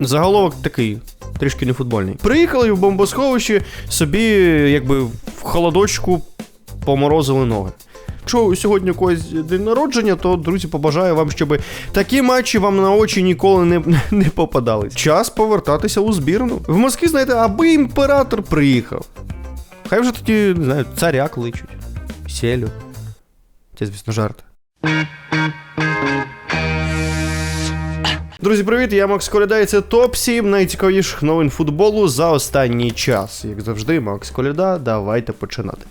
Заголовок такий, трішки не футбольний. Приїхали в бомбосховище, собі, якби в холодочку поморозили ноги. Якщо сьогодні когось день народження, то друзі, побажаю вам, щоб такі матчі вам на очі ніколи не, не попадались. Час повертатися у збірну. В Москві, знаєте, аби імператор приїхав. Хай вже тоді, не знаю, царя кличуть. Селю. Це, звісно, жарт. Друзі, привіт! Я Макс Коляда, і це топ 7 найцікавіших новин футболу за останній час. Як завжди, Макс Коляда, давайте починати.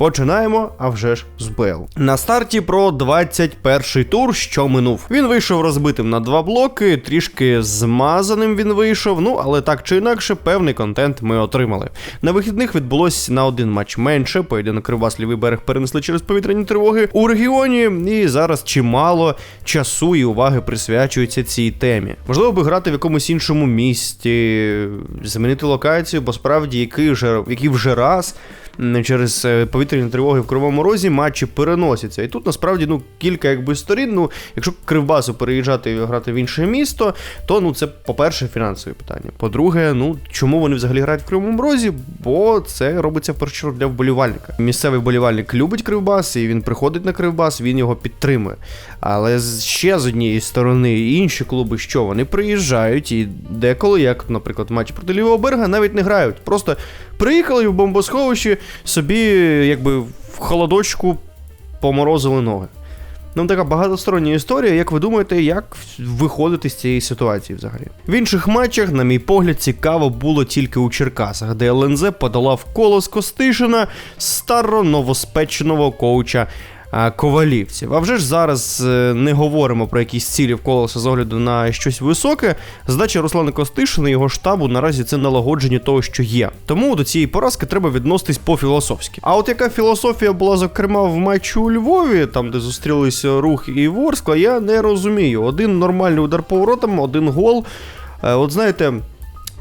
Починаємо, а вже ж з БЛ. На старті про 21 тур, що минув. Він вийшов розбитим на два блоки, трішки змазаним він вийшов. Ну але так чи інакше, певний контент ми отримали. На вихідних відбулось на один матч менше. Поєдинок Кривбас лівий берег перенесли через повітряні тривоги у регіоні, і зараз чимало часу і уваги присвячується цій темі. Можливо, би грати в якомусь іншому місті, змінити локацію, бо справді який вже який вже раз через е, повітряні тривоги в Кривому Розі матчі переносяться. І тут насправді ну кілька якби сторін. Ну, якщо Кривбасу переїжджати і грати в інше місто, то ну це по-перше фінансові питання. По-друге, ну чому вони взагалі грають в Кривому Розі? Бо це робиться в першу чергу для вболівальника. Місцевий вболівальник любить Кривбас, і він приходить на Кривбас, він його підтримує. Але ще з однієї сторони, інші клуби, що вони приїжджають, і деколи, як, наприклад, в матчі проти Лівого берега, навіть не грають. Просто приїхали в бомбосховище, собі якби в холодочку поморозили ноги. Ну, така багатостороння історія. Як ви думаєте, як виходити з цієї ситуації взагалі? В інших матчах, на мій погляд, цікаво було тільки у Черкасах, де ЛНЗ подолав колос Костишина старо новоспеченого коуча. А, Ковалівців. А вже ж зараз е, не говоримо про якісь цілі в колоса з огляду на щось високе. Задача Руслана Костишина і його штабу наразі це налагодження того, що є. Тому до цієї поразки треба відноситись по-філософськи. А от яка філософія була, зокрема, в матчі у Львові, там де зустрілися рух і Ворскла, я не розумію. Один нормальний удар поворотом, один гол. Е, От знаєте.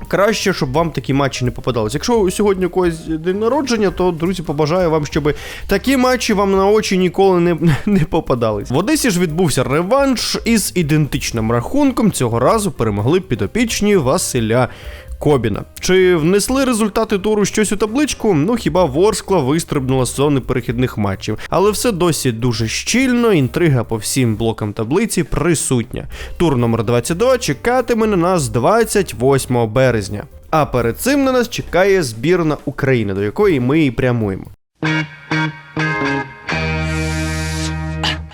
Краще, щоб вам такі матчі не попадались. Якщо сьогодні у когось день народження, то друзі, побажаю вам, щоб такі матчі вам на очі ніколи не, не попадались. В Одесі ж відбувся реванш із ідентичним рахунком. Цього разу перемогли підопічні Василя. Кобіна. Чи внесли результати туру щось у табличку? Ну хіба Ворскла вистрибнула з зони перехідних матчів. Але все досі дуже щільно, інтрига по всім блокам таблиці присутня. Тур номер 22 чекатиме на нас 28 березня. А перед цим на нас чекає збірна України, до якої ми і прямуємо.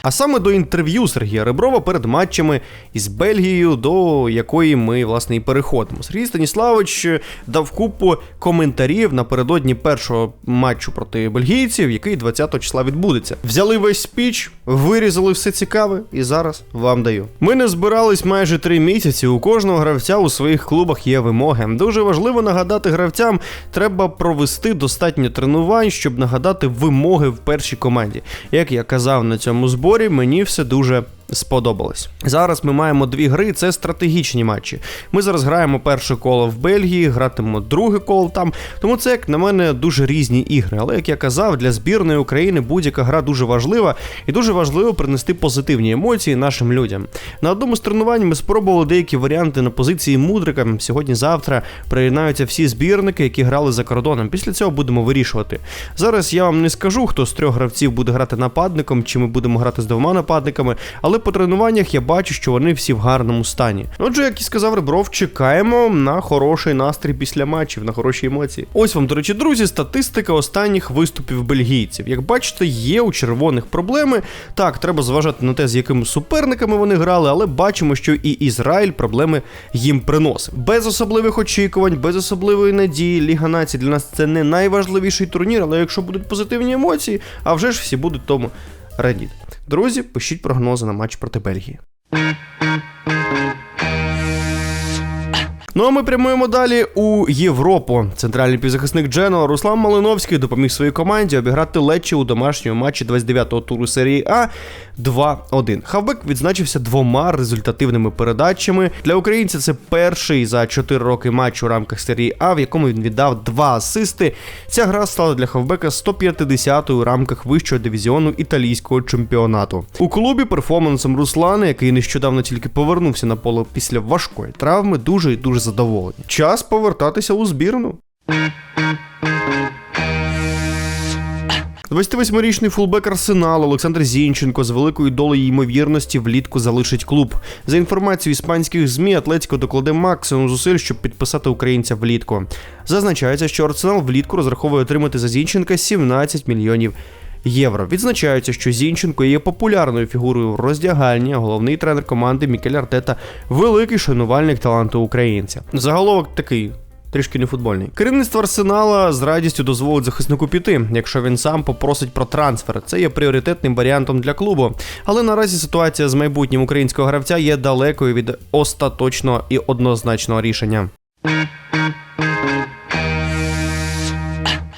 А саме до інтерв'ю Сергія Реброва перед матчами із Бельгією, до якої ми власне і переходимо. Сергій Станіславович дав купу коментарів напередодні першого матчу проти бельгійців, який 20 числа відбудеться. Взяли весь спіч, вирізали все цікаве, і зараз вам даю. Ми не збирались майже три місяці. У кожного гравця у своїх клубах є вимоги. Дуже важливо нагадати гравцям, треба провести достатньо тренувань, щоб нагадати вимоги в першій команді. Як я казав на цьому зборі, мені все дуже. Сподобалось. Зараз ми маємо дві гри, це стратегічні матчі. Ми зараз граємо перше коло в Бельгії, гратимемо друге коло там. Тому це, як на мене, дуже різні ігри. Але як я казав, для збірної України будь-яка гра дуже важлива і дуже важливо принести позитивні емоції нашим людям. На одному з тренувань ми спробували деякі варіанти на позиції мудрика. Сьогодні-завтра приєднаються всі збірники, які грали за кордоном. Після цього будемо вирішувати. Зараз я вам не скажу, хто з трьох гравців буде грати нападником, чи ми будемо грати з двома нападниками, але по тренуваннях я бачу, що вони всі в гарному стані. Отже, як і сказав Ребров, чекаємо на хороший настрій після матчів, на хороші емоції. Ось вам, до речі, друзі, статистика останніх виступів бельгійців. Як бачите, є у червоних проблеми. Так, треба зважати на те, з якими суперниками вони грали, але бачимо, що і Ізраїль проблеми їм приносив. Без особливих очікувань, без особливої надії. Ліга націй для нас це не найважливіший турнір, але якщо будуть позитивні емоції, а вже ж всі будуть тому радіти. Друзі, пишіть прогнози на матч проти Бельгії. Ну а ми прямуємо далі у Європу. Центральний півзахисник Джено Руслан Малиновський допоміг своїй команді обіграти Лечі у домашньому матчі 29-го туру серії А. 2-1. Хавбек відзначився двома результативними передачами. Для українця це перший за 4 роки матч у рамках серії А, в якому він віддав два асисти. Ця гра стала для Хавбека 150-ю у рамках вищого дивізіону італійського чемпіонату. У клубі перформансом Руслана, який нещодавно тільки повернувся на поле після важкої травми, дуже і дуже задоволені. Час повертатися у збірну. 28-річний фулбек Арсенал Олександр Зінченко з великою долею ймовірності влітку залишить клуб. За інформацією іспанських ЗМІ, Атлетіко докладе максимум зусиль, щоб підписати українця влітку. Зазначається, що Арсенал влітку розраховує отримати за Зінченка 17 мільйонів. Євро відзначається, що Зінченко є популярною фігурою в роздягальні. Головний тренер команди Мікель Артета великий шанувальник таланту українця. Заголовок такий трішки не футбольний. Керівництво Арсенала з радістю дозволить захиснику піти, якщо він сам попросить про трансфер. Це є пріоритетним варіантом для клубу. Але наразі ситуація з майбутнім українського гравця є далекою від остаточного і однозначного рішення.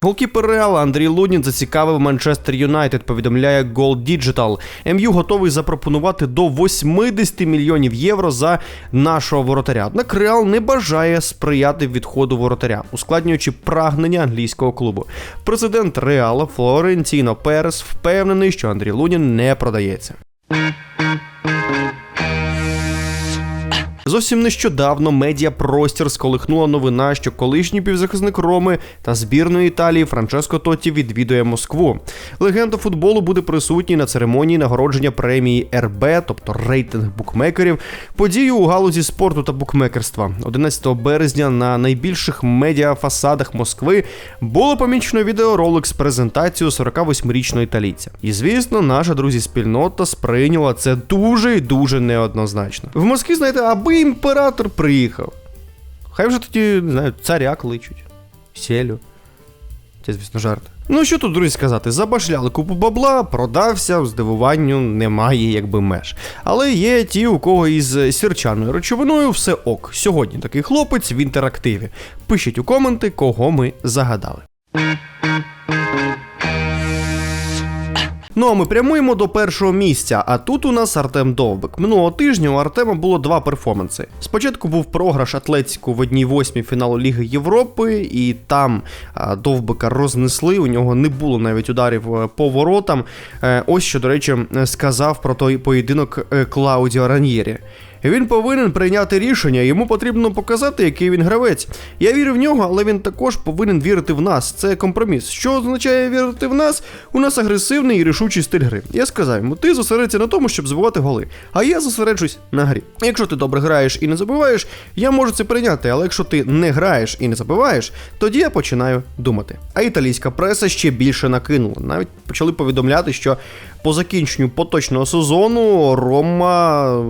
Голкіпер Реала Андрій Лунін зацікавив Манчестер Юнайтед, повідомляє Gold Digital. МЮ готовий запропонувати до 80 мільйонів євро за нашого воротаря. Однак Реал не бажає сприяти відходу воротаря, ускладнюючи прагнення англійського клубу. Президент Реала Флорентіно Перес впевнений, що Андрій Лунін не продається. Зовсім нещодавно медіапростір сколихнула новина, що колишній півзахисник Роми та збірної Італії Франческо Тотті відвідує Москву. Легенда футболу буде присутній на церемонії нагородження премії РБ, тобто рейтинг букмекерів, подію у галузі спорту та букмекерства. 11 березня на найбільших медіафасадах Москви було помічено відеоролик з презентацією 48-річного італійця. І звісно, наша друзі спільнота сприйняла це дуже і дуже неоднозначно. В Москві, знаєте, аби імператор приїхав. Хай вже тоді, не знаю, царя кличуть. Селю. Це, звісно, жарт. Ну що тут, друзі, сказати, забашляли купу бабла, продався, здивуванню немає якби меж. Але є ті, у кого із сірчаною речовиною все ок. Сьогодні такий хлопець в інтерактиві. Пишіть у коменти, кого ми загадали. Ну а ми прямуємо до першого місця. А тут у нас Артем Довбик. Минулого тижня у Артема було два перформанси. Спочатку був програш Атлетику в одній восьмій фіналу Ліги Європи, і там Довбика рознесли. У нього не було навіть ударів е, по воротам. Е, ось що, до речі, сказав про той поєдинок е, Клаудіо Раньєрі. Він повинен прийняти рішення, йому потрібно показати, який він гравець. Я вірю в нього, але він також повинен вірити в нас. Це компроміс. Що означає вірити в нас? У нас агресивний і рішучий стиль гри. Я сказав йому, ти зосередься на тому, щоб забивати голи. А я зосереджусь на грі. Якщо ти добре граєш і не забиваєш, я можу це прийняти, але якщо ти не граєш і не забиваєш, тоді я починаю думати. А італійська преса ще більше накинула. Навіть почали повідомляти, що по закінченню поточного сезону Рома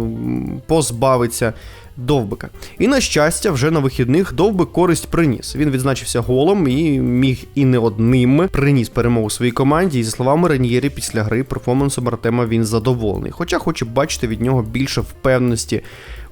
позбавиться Довбика. І на щастя, вже на вихідних Довбик користь приніс. Він відзначився голом і міг і не одним приніс перемогу своїй команді. І за словами Реньєрі, після гри перформансом Артема він задоволений. Хоча хоче бачити від нього більше впевненості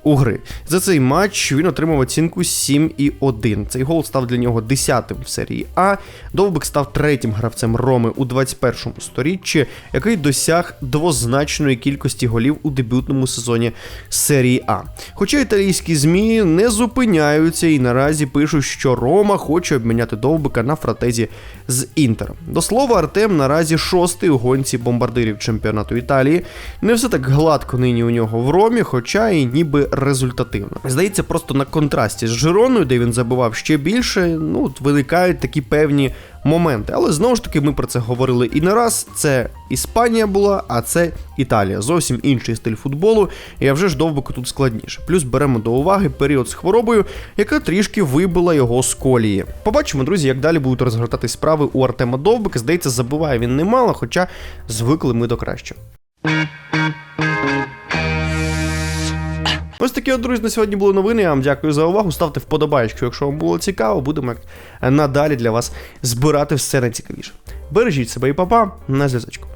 у гри. За цей матч він отримав оцінку 7,1. Цей гол став для нього 10-тим в серії А. Довбик став третім гравцем Роми у 21-му сторіччі, який досяг двозначної кількості голів у дебютному сезоні серії А. Хоча італійські ЗМІ не зупиняються і наразі пишуть, що Рома хоче обміняти Довбика на фратезі з Інтером. До слова, Артем наразі шостий у гонці бомбардирів чемпіонату Італії. Не все так гладко нині у нього в Ромі, хоча і ніби результативно. Здається, просто на контрасті з Жироною, де він забував ще більше, ну от виникають такі певні моменти. Але знову ж таки, ми про це говорили і не раз. Це Іспанія була, а це Італія. Зовсім інший стиль футболу, і вже ж довбику тут складніше. Плюс беремо до уваги період з хворобою, яка трішки вибила його з колії. Побачимо, друзі, як далі будуть розгортати справи у Артема Довбика. Здається, забуває він немало, хоча звикли ми до кращого. Ось такі от, друзі, на сьогодні були новини. Я вам дякую за увагу. Ставте вподобайку, якщо вам було цікаво, будемо як надалі для вас збирати все найцікавіше. Бережіть себе і папа, на зв'язочку.